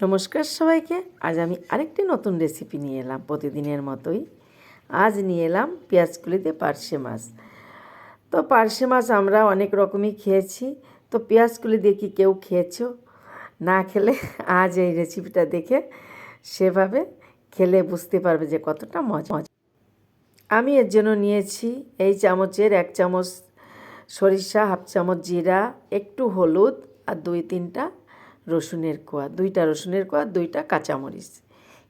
নমস্কার সবাইকে। আজ আমি আরেকটি নতুন রেসিপি নিয়ে এলাম প্রতিদিনের মতোই। আজ নিয়ে এলাম পেঁয়াজকুলিতে পার্শে মাছ। তো পার্শে মাছ আমরা অনেক রকমই খেয়েছি। তো পেঁয়াজকুলি দিয়ে কি কেউ খেয়েছো? না খেলে আজ এই রেসিপিটা দেখে সেভাবে খেলে বুঝতে পারবে যে কতটা মজা মজা। আমি এর জন্য নিয়েছি এই চামচের এক চামচ সরিষা, হাফ চামচ জিরা, একটু হলুদ আর দুই তিনটা রসুনের কোয়া, দুইটা রসুনের কোয়া, দুইটা কাঁচামরিচ।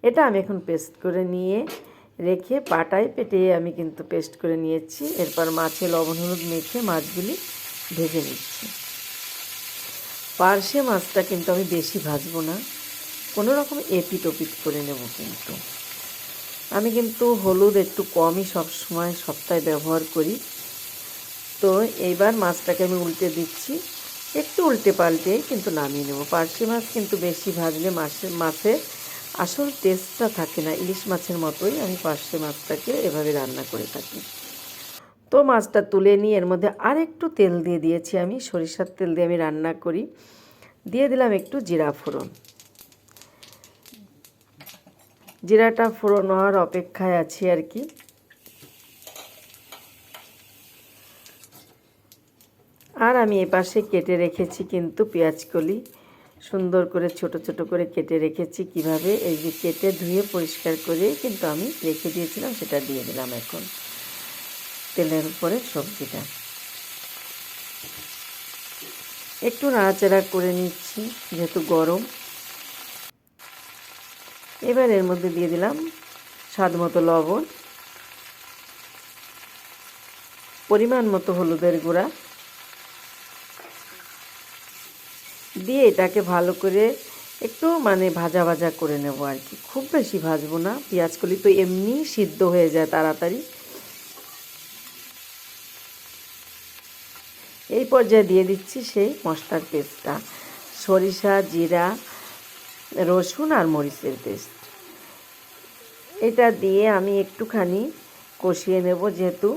এটা আমি এখন পেস্ট করে নিয়ে রেখে পাটায় পেটে আমি কিন্তু পেস্ট করে নিয়েছি। এরপর মাছে লবণ, হলুদ মেখে মাছগুলি ভেজে নিচ্ছি। পার্শে মাছটা কিন্তু আমি বেশি ভাজবো না। কোনো রকম এপিট ওপিট করে নেব কিন্তু। আমি কিন্তু হলুদ একটু কমই সব সময় সপ্তাহে ব্যবহার করি। তো এইবার মাছটাকে আমি উল্টে দিচ্ছি। একটু উল্টে পাল্টে কিন্তু নামিয়ে নেব। পার্শে মাছ কিন্তু বেশি ভাজলে মাছের মাছের আসল টেস্টটা থাকে না। ইলিশ মাছের মতোই আমি পার্শে মাছটাকে এভাবে রান্না করে থাকি। তো মাছটা তুলে নিয়ে এর মধ্যে আর একটু তেল দিয়ে দিয়েছি আমি। সরিষার তেল দিয়ে আমি রান্না করি। দিয়ে দিলাম একটু জিরা ফোড়ন। জিরাটা ফোড়ন হওয়ার অপেক্ষায় আছি আর কি। আর আমি এপাশে কেটে রেখেছি কিন্তু পেঁয়াজকলি। সুন্দর করে, ছোট ছোট করে কেটে রেখেছি কীভাবে? এই যে কেটে ধুয়ে পরিষ্কার করে কিন্তু আমি রেখে দিয়েছিলাম, সেটা দিয়ে দিলাম এখন তেলের উপরে সবজিটা। একটু নাড়াচাড়া করে নিচ্ছি, যেহেতু গরম। এবার এর মধ্যে দিয়ে দিলাম স্বাদ মতো লবণ, পরিমাণ মতো হলুদের গুঁড়া। দিয়ে এটাকে ভালো করে একটু মানে ভাজা ভাজা করে নেব আর কি। খুব বেশি ভাজবো না পেঁয়াজকলি তো এমনি সিদ্ধ হয়ে যায় তাড়াতাড়ি। এই পর্যায়ে দিয়ে দিচ্ছি সেই মশলার পেস্টটা, সরিষা, জিরা, রসুন আর মরিচের পেস্ট। এটা দিয়ে আমি একটুখানি কষিয়ে নেব, যেহেতু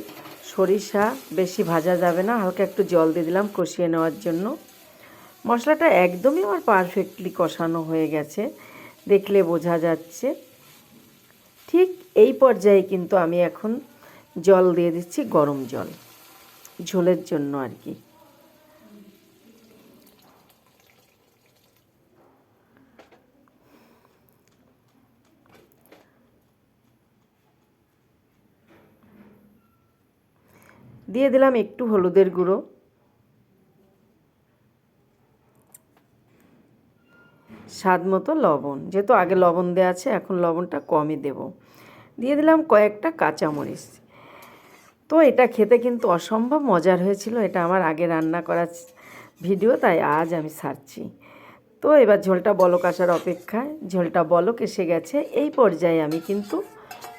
সরিষা বেশি ভাজা যাবে না, হালকা একটু জল দিয়ে দিলাম কষিয়ে নেওয়ার জন্য। মশলাটা একদমই আমার পারফেক্টলি কষানো হয়ে গেছে, দেখলে বোঝা যাচ্ছে। ঠিক এই পর্যায়ে কিন্তু আমি এখন জল দিয়ে দিচ্ছি গরম জল, ঝোলের জন্য আর কি। দিয়ে দিলাম একটু হলুদের গুঁড়ো। স্বাদ মতো লবণ। যেহেতু আগে লবণ দেওয়া আছে, এখন লবণটা কমই দেব। দিয়ে দিলাম কয়েকটা কাঁচামরিচ। তো এটা খেতে কিন্তু অসম্ভব মজার হয়েছিল। এটা আমার আগে রান্না করা ভিডিও, তাই আজ আমি ছাড়ছি তো এবার ঝোলটা বলক আসার অপেক্ষায়, ঝোলটা বলক এসে গেছে। এই পর্যায়ে আমি কিন্তু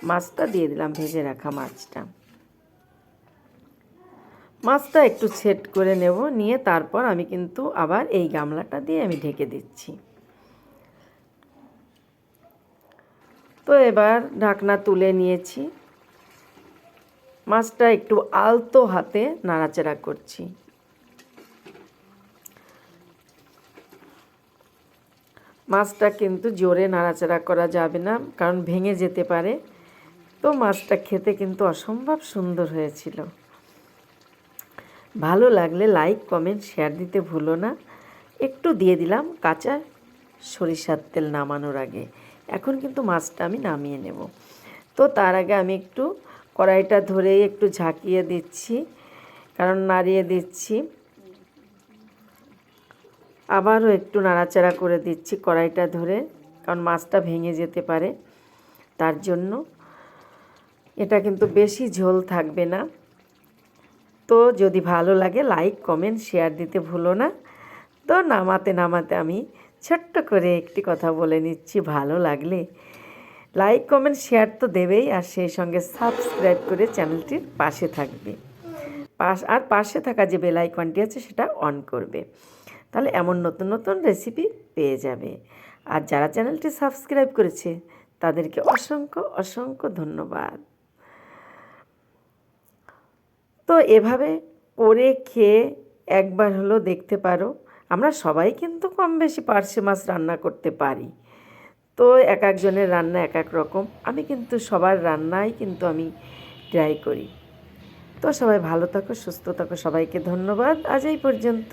মাছটা দিয়ে দিলাম, ভেজে রাখা মাছটা। মাছটা একটু সেট করে নেব, নিয়ে তারপর আমি কিন্তু আবার এই গামলাটা দিয়ে আমি ঢেকে দিচ্ছি। তো এবার ঢাকনা তুলে নিয়েছি। মাছটা একটু আলতো হাতে নাড়াচাড়া করছি। মাছটা কিন্তু জোরে নাড়াচাড়া করা যাবে না, কারণ ভেঙে যেতে পারে। তো মাছটা খেতে কিন্তু অসম্ভব সুন্দর হয়েছিল। ভালো লাগলে লাইক, কমেন্ট, শেয়ার দিতে ভুলো না। একটু দিয়ে দিলাম কাঁচা সরিষার তেল নামানোর আগে। এখন কিন্তু মাছটা আমি নামিয়ে নেব। তো তার আগে আমি একটু কড়াইটা ধরে একটু ঝাঁকিয়ে দিচ্ছি, কারণ নাড়িয়ে দিচ্ছি। আবারও একটু নাড়াচাড়া করে দিচ্ছি কড়াইটা ধরে, কারণ মাছটা ভেঙে যেতে পারে। তার জন্য এটা কিন্তু বেশি ঝোল থাকবে না। তো যদি ভালো লাগে, লাইক, কমেন্ট, শেয়ার দিতে ভুলো না। তো নামাতে নামাতে আমি ছোট্ট করে একটি কথা বলে নিচ্ছি, ভালো লাগলে। লাইক কমেন্ট শেয়ার তো দেবেই, আর সেই সঙ্গে সাবস্ক্রাইব করে চ্যানেলটির পাশে থাকবে। পাশ, আর পাশে থাকা যে বেল আইকনটি আছে, সেটা অন করবে। তাহলে এমন নতুন নতুন রেসিপি পেয়ে যাবে। আর যারা চ্যানেলটি সাবস্ক্রাইব করেছে, তাদেরকে অসংখ্য অসংখ্য ধন্যবাদ। তো এভাবে করে খেয়ে একবার হলো দেখতে পারো আমরা সবাই কিন্তু কম বেশি পার্শে মাছ রান্না করতে পারি। তো এক একজনের রান্না এক এক রকম। আমি কিন্তু সবার রান্নাই কিন্তু আমি ট্রাই করি। তো সবাই ভালো থাকো, সুস্থ থাকো, সবাইকে ধন্যবাদ। আজ এই পর্যন্ত।